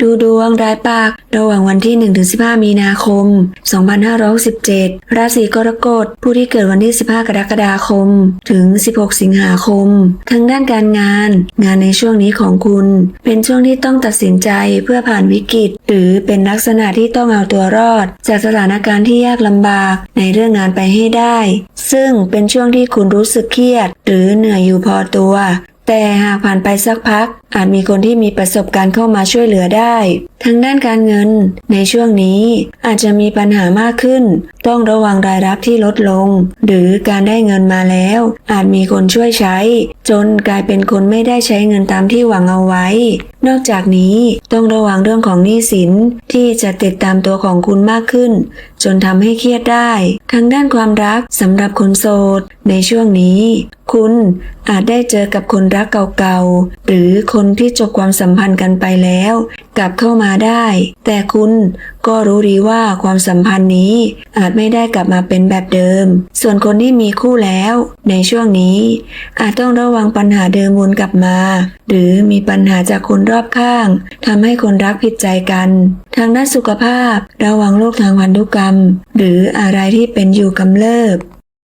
ดูดวงรายปากระหว่างวันที่ 1-15 มีนาคม 2567 ราศีกรกฎ ผู้ที่เกิดวันที่ 15 กรกฎาคม ถึง 16 สิงหาคม ทางด้านการงาน งานในช่วงนี้ของคุณ เป็นช่วงที่ต้องตัดสินใจเพื่อผ่านวิกฤต หรือเป็นลักษณะที่ต้องเอาตัวรอด จากสถานการณ์ที่ยากลำบากในเรื่องงานไปให้ได้ ซึ่งเป็นช่วงที่คุณรู้สึกเครียด หรือเหนื่อยอยู่พอตัว แต่หากผ่านไปสักพัก อาจมีคนที่มีประสบการณ์เข้ามาช่วยเหลือได้ ทางด้านการเงิน ในช่วงนี้อาจจะมีปัญหามากขึ้น ต้องระวังรายรับที่ลดลง หรือการได้เงินมาแล้ว อาจมีคนช่วยใช้ จนกลายเป็นคนไม่ได้ใช้เงินตามที่หวังเอาไว้ นอกจากนี้ต้องระวังเรื่องของหนี้สินที่จะติดตามตัวของคุณมากขึ้น จนทำให้เครียดได้ ทางด้านความรักสำหรับคนโสด ในช่วงนี้ คุณอาจได้เจอกับคนรักเก่าๆ หรือคนที่จบความสัมพันธ์กันไปแล้ว กลับเข้ามาได้ แต่คุณก็รู้ดีว่าความสัมพันธ์นี้อาจไม่ได้กลับมาเป็นแบบเดิม ส่วนคนที่มีคู่แล้ว ในช่วงนี้ อาจต้องระวังปัญหาเดิมวนกลับมา หรือมีปัญหาจากคนรอบข้างทำให้คนรักผิดใจกัน ทางด้านสุขภาพระวังโรคทางพันธุกรรม หรืออะไรที่เป็นอยู่กำเริบ